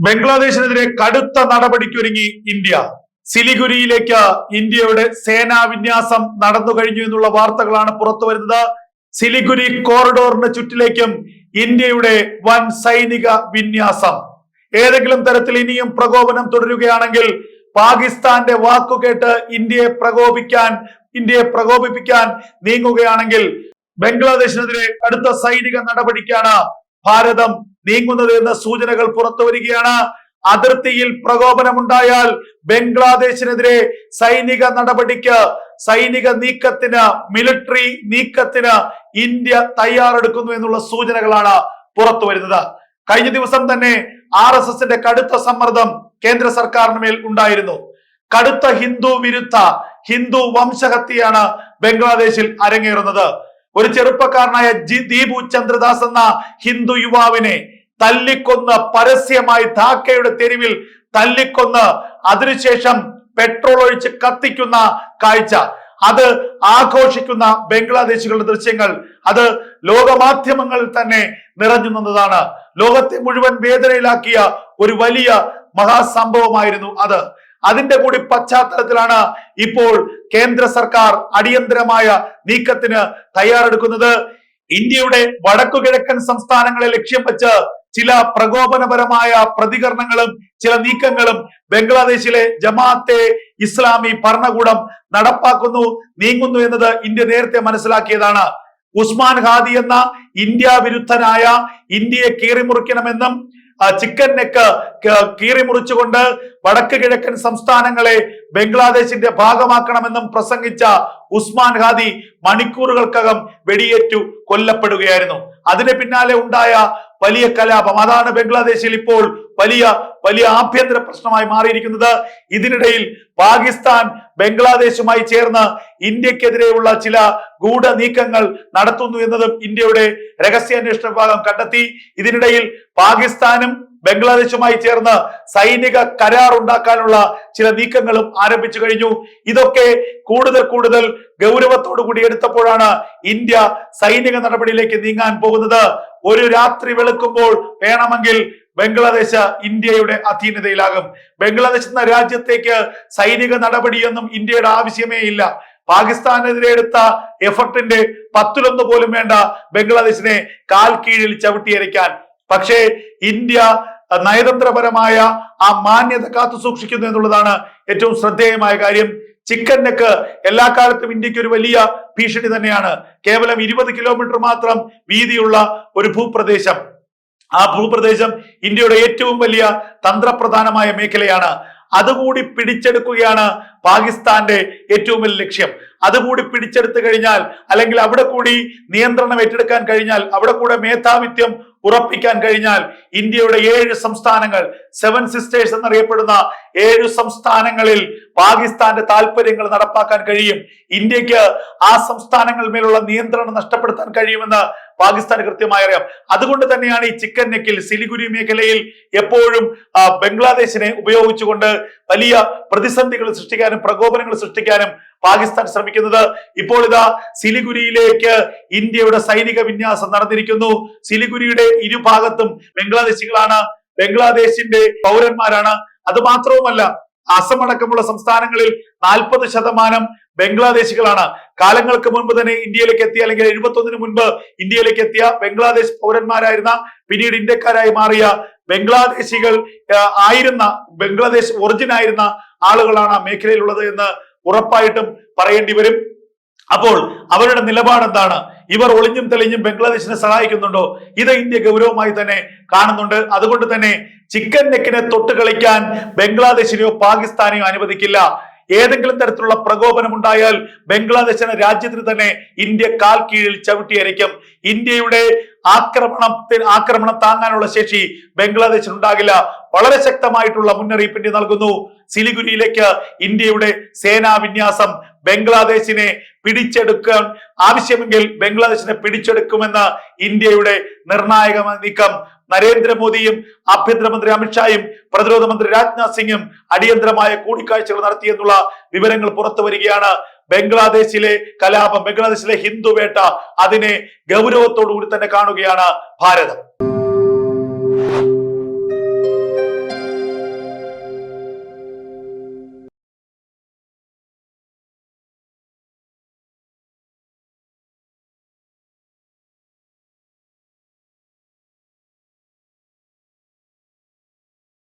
ബംഗ്ലാദേശിനെതിരെ കടുത്ത നടപടിക്കൊരുങ്ങി ഇന്ത്യ. സിലിഗുരിയിലേക്ക് ഇന്ത്യയുടെ സേനാ വിന്യാസം നടന്നു കഴിഞ്ഞു എന്നുള്ള വാർത്തകളാണ് പുറത്തു വരുന്നത്. സിലിഗുരി കോറിഡോറിന് ചുറ്റിലേക്കും ഇന്ത്യയുടെ വൻ സൈനിക വിന്യാസം. ഏതെങ്കിലും തരത്തിൽ ഇനിയും പ്രകോപനം തുടരുകയാണെങ്കിൽ പാകിസ്ഥാന്റെ വാക്കുകേട്ട് ഇന്ത്യയെ പ്രകോപിക്കാൻ ഇന്ത്യയെ പ്രകോപിപ്പിക്കാൻ നീങ്ങുകയാണെങ്കിൽ ബംഗ്ലാദേശിനെതിരെ അടുത്ത സൈനിക നടപടിക്കാണ് ഭാരതം നീങ്ങുന്നത് എന്ന സൂചനകൾ പുറത്തു വരികയാണ്. അതിർത്തിയിൽ പ്രകോപനമുണ്ടായാൽ ബംഗ്ലാദേശിനെതിരെ സൈനിക നടപടിക്ക് സൈനിക നീക്കത്തിന് മിലിറ്ററി നീക്കത്തിന് ഇന്ത്യ തയ്യാറെടുക്കുന്നു എന്നുള്ള സൂചനകളാണ് പുറത്തു വരുന്നത്. കഴിഞ്ഞ ദിവസം തന്നെ ആർ എസ് എസിന്റെ കടുത്ത സമ്മർദ്ദം കേന്ദ്ര സർക്കാരിന് മേൽ ഉണ്ടായിരുന്നു. കടുത്ത ഹിന്ദു വിരുദ്ധ ഹിന്ദു വംശഹത്യയാണ് ബംഗ്ലാദേശിൽ അരങ്ങേറുന്നത്. ഒരു ചെറുപ്പക്കാരനായ ജി ദീപു ചന്ദ്രദാസ് എന്ന ഹിന്ദു യുവാവിനെ തല്ലിക്കൊന്ന് പരസ്യമായി ധാക്കയുടെ തെരുവിൽ തല്ലിക്കൊന്ന് അതിനുശേഷം പെട്രോൾ ഒഴിച്ച് കത്തിക്കുന്ന കാഴ്ച. അത് ആഘോഷിക്കുന്ന ബംഗ്ലാദേശികളുടെ ദൃശ്യങ്ങൾ. അത് ലോകമാധ്യമങ്ങളിൽ തന്നെ നിറഞ്ഞു നിന്നതാണ്. ലോകത്തെ മുഴുവൻ വേദനയിലാക്കിയ ഒരു വലിയ മഹാസംഭവമായിരുന്നു അത്. അതിന്റെ കൂടി പശ്ചാത്തലത്തിലാണ് ഇപ്പോൾ കേന്ദ്ര സർക്കാർ അടിയന്തരമായ നീക്കത്തിന് തയ്യാറെടുക്കുന്നത്. ഇന്ത്യയുടെ വടക്കു കിഴക്കൻ സംസ്ഥാനങ്ങളെ ലക്ഷ്യം വെച്ച് ചില പ്രകോപനപരമായ പ്രതികരണങ്ങളും ചില നീക്കങ്ങളും ബംഗ്ലാദേശിലെ ജമാഅത്തെ ഇസ്ലാമി ഭരണകൂടം നടപ്പാക്കുന്നു നീങ്ങുന്നു എന്നത് ഇന്ത്യ നേരത്തെ മനസ്സിലാക്കിയതാണ്. ഉസ്മാൻ ഹാദി എന്ന ഇന്ത്യ വിരുദ്ധനായ ഇന്ത്യയെ കീറിമുറിക്കണമെന്നും ചിക്കൻ നെക്ക് കീറി മുറിച്ചുകൊണ്ട് വടക്ക് കിഴക്കൻ സംസ്ഥാനങ്ങളെ ബംഗ്ലാദേശിന്റെ ഭാഗമാക്കണമെന്നും പ്രസംഗിച്ച ഉസ്മാൻ ഹാദി മണിക്കൂറുകൾക്കകം വെടിയേറ്റു കൊല്ലപ്പെടുകയായിരുന്നു. അതിന് പിന്നാലെ ഉണ്ടായ വലിയ കലാപം. അതാണ് ബംഗ്ലാദേശിൽ ഇപ്പോൾ വലിയ വലിയ ആഭ്യന്തര പ്രശ്നമായി മാറിയിരിക്കുന്നത്. ഇതിനിടയിൽ പാകിസ്ഥാൻ ബംഗ്ലാദേശുമായി ചേർന്ന് ഇന്ത്യക്കെതിരെയുള്ള ചില ഗൂഢ നീക്കങ്ങൾ നടത്തുന്നു എന്നതും ഇന്ത്യയുടെ രഹസ്യാന്വേഷണ വിഭാഗം കണ്ടെത്തി. ഇതിനിടയിൽ പാകിസ്ഥാനും ബംഗ്ലാദേശുമായി ചേർന്ന് സൈനിക കരാർ ഉണ്ടാക്കാനുള്ള ചില നീക്കങ്ങളും ആരംഭിച്ചു കഴിഞ്ഞു. ഇതൊക്കെ കൂടുതൽ കൂടുതൽ ഗൗരവത്തോടു കൂടി എടുത്തപ്പോഴാണ് ഇന്ത്യ സൈനിക നടപടിയിലേക്ക് നീങ്ങാൻ പോകുന്നത്. ഒരു രാത്രി വെളുക്കുമ്പോൾ വേണമെങ്കിൽ ബംഗ്ലാദേശ് ഇന്ത്യയുടെ അധീനതയിലാകും. ബംഗ്ലാദേശ് എന്ന രാജ്യത്തേക്ക് സൈനിക നടപടിയൊന്നും ഇന്ത്യയുടെ ആവശ്യമേ ഇല്ല. പാകിസ്ഥാനെതിരെ എടുത്ത എഫർട്ടിന്റെ പത്തിലൊന്ന് പോലും വേണ്ട ബംഗ്ലാദേശിനെ കാൽ കീഴിൽ ചവിട്ടിയരയ്ക്കാൻ. പക്ഷേ ഇന്ത്യ നയതന്ത്രപരമായ ആ മാന്യത കാത്തു സൂക്ഷിക്കുന്നു എന്നുള്ളതാണ് ഏറ്റവും ശ്രദ്ധേയമായ കാര്യം. ചിക്കൻ നെക്ക് എല്ലാ കാലത്തും ഇന്ത്യയ്ക്ക് ഒരു വലിയ ഭീഷണി തന്നെയാണ്. കേവലം ഇരുപത് കിലോമീറ്റർ മാത്രം വീതിയുള്ള ഒരു ഭൂപ്രദേശം. ആ ഭൂപ്രദേശം ഇന്ത്യയുടെ ഏറ്റവും വലിയ തന്ത്രപ്രധാനമായ മേഖലയാണ്. അതുകൂടി പിടിച്ചെടുക്കുകയാണ് പാകിസ്ഥാന്റെ ഏറ്റവും വലിയ ലക്ഷ്യം. അതുകൂടി പിടിച്ചെടുത്തു കഴിഞ്ഞാൽ അല്ലെങ്കിൽ അവിടെ കൂടി നിയന്ത്രണം ഏറ്റെടുക്കാൻ കഴിഞ്ഞാൽ അവിടെ കൂടെ മേധാവിത്യം ഉറപ്പിക്കാൻ കഴിഞ്ഞാൽ ഇന്ത്യയുടെ ഏഴ് സംസ്ഥാനങ്ങൾ സെവൻ സിസ്റ്റേഴ്സ് എന്നറിയപ്പെടുന്ന ഏഴ് സംസ്ഥാനങ്ങളിൽ പാകിസ്ഥാന്റെ താല്പര്യങ്ങൾ നടപ്പാക്കാൻ കഴിയും. ഇന്ത്യയ്ക്ക് ആ സംസ്ഥാനങ്ങൾ മേലുള്ള നിയന്ത്രണം നഷ്ടപ്പെടുത്താൻ കഴിയുമെന്ന് പാകിസ്ഥാന് കൃത്യമായി അറിയാം. അതുകൊണ്ട് തന്നെയാണ് ഈ ചിക്കൻ നെക്കിൽ സിലിഗുരി മേഖലയിൽ എപ്പോഴും ബംഗ്ലാദേശിനെ ഉപയോഗിച്ചുകൊണ്ട് വലിയ പ്രതിസന്ധികൾ സൃഷ്ടിക്കാനും പ്രകോപനങ്ങൾ സൃഷ്ടിക്കാനും പാകിസ്ഥാൻ ശ്രമിക്കുന്നത്. ഇപ്പോൾ ഇതാ സിലിഗുരിയിലേക്ക് ഇന്ത്യയുടെ സൈനിക വിന്യാസം നടന്നിരിക്കുന്നു. സിലിഗുരിയുടെ ഇരുഭാഗത്തും ബംഗ്ലാദേശികളാണ്. ബംഗ്ലാദേശിന്റെ പൗരന്മാരാണ്. അത് മാത്രവുമല്ല അസം അടക്കമുള്ള സംസ്ഥാനങ്ങളിൽ നാൽപ്പത് ശതമാനം ബംഗ്ലാദേശികളാണ്. കാലങ്ങൾക്ക് മുൻപ് തന്നെ ഇന്ത്യയിലേക്ക് എത്തിയ അല്ലെങ്കിൽ എഴുപത്തൊന്നിന് മുൻപ് ഇന്ത്യയിലേക്ക് എത്തിയ ബംഗ്ലാദേശ് പൗരന്മാരായിരുന്ന പിന്നീട് ഇന്ത്യക്കാരായി മാറിയ ബംഗ്ലാദേശികൾ ആയിരുന്ന ബംഗ്ലാദേശ് ഒറിജിൻ ആയിരുന്ന ആളുകളാണ് ആ മേഖലയിലുള്ളത് എന്ന് ഉറപ്പായിട്ടും പറയേണ്ടി വരും. അപ്പോൾ അവരുടെ നിലപാട് എന്താണ് ഇവർ ഒളിഞ്ഞും തെളിഞ്ഞും ബംഗ്ലാദേശിനെ സഹായിക്കുന്നുണ്ടോ? ഇത് ഇന്ത്യ ഗൗരവമായി തന്നെ കാണുന്നുണ്ട്. അതുകൊണ്ട് തന്നെ ചിക്കൻ നെക്കിനെ തൊട്ട് കളിക്കാൻ ബംഗ്ലാദേശിനെയോ പാകിസ്ഥാനെയോ അനുവദിക്കില്ല. ഏതെങ്കിലും തരത്തിലുള്ള പ്രകോപനം ഉണ്ടായാൽ ബംഗ്ലാദേശ് എന്ന രാജ്യത്തിന് തന്നെ ഇന്ത്യ കാൽ കീഴിൽ ചവിട്ടിയരയ്ക്കും. ഇന്ത്യയുടെ ആക്രമണത്തിന് ആക്രമണം താങ്ങാനുള്ള ശേഷി ബംഗ്ലാദേശിന് ഉണ്ടാകില്ല വളരെ ശക്തമായിട്ടുള്ള മുന്നറിയിപ്പ് ഇന്ത്യ നൽകുന്നു. സിലിഗുരിയിലേക്ക് ഇന്ത്യയുടെ സേനാ വിന്യാസം ബംഗ്ലാദേശിനെ പിടിച്ചെടുക്കാൻ ആവശ്യമെങ്കിൽ ബംഗ്ലാദേശിനെ പിടിച്ചെടുക്കുമെന്ന ഇന്ത്യയുടെ നിർണായക നീക്കം നരേന്ദ്രമോദിയും ആഭ്യന്തരമന്ത്രി അമിത്ഷായും പ്രതിരോധ മന്ത്രി രാജ്നാഥ് സിംഗും അടിയന്തരമായ കൂടിക്കാഴ്ചകൾ നടത്തിയെന്നുള്ള വിവരങ്ങൾ പുറത്തു വരികയാണ്. ബംഗ്ലാദേശിലെ കലാപം ബംഗ്ലാദേശിലെ ഹിന്ദുവേട്ട അതിനെ ഗൗരവത്തോടു കൂടി തന്നെ കാണുകയാണ് ഭാരതം.